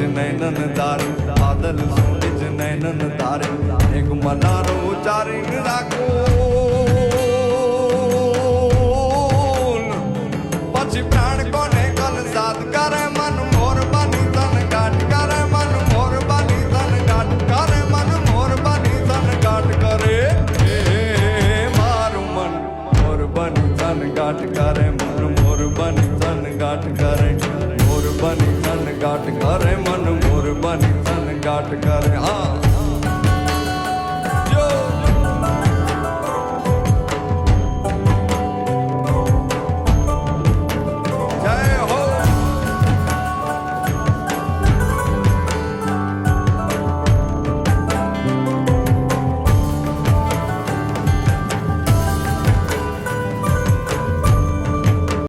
સોને જ નૈનન ધારીન બાદલ સોને જ નૈનન ધારીન એક મનારો ઉચારીન રાખો પછી પ્રાણ કોને કલ સાથ કરે મન મોર બની તન ગાટ કરે મન મોર બની તન ગાટ કરે મન મોર બની તન ગાટ કરે એ મારું મન મોર બની તન ગાટ કરે મન મોર બની તન ગાટ કરે મોર બની તન ગાટ કરે काट कर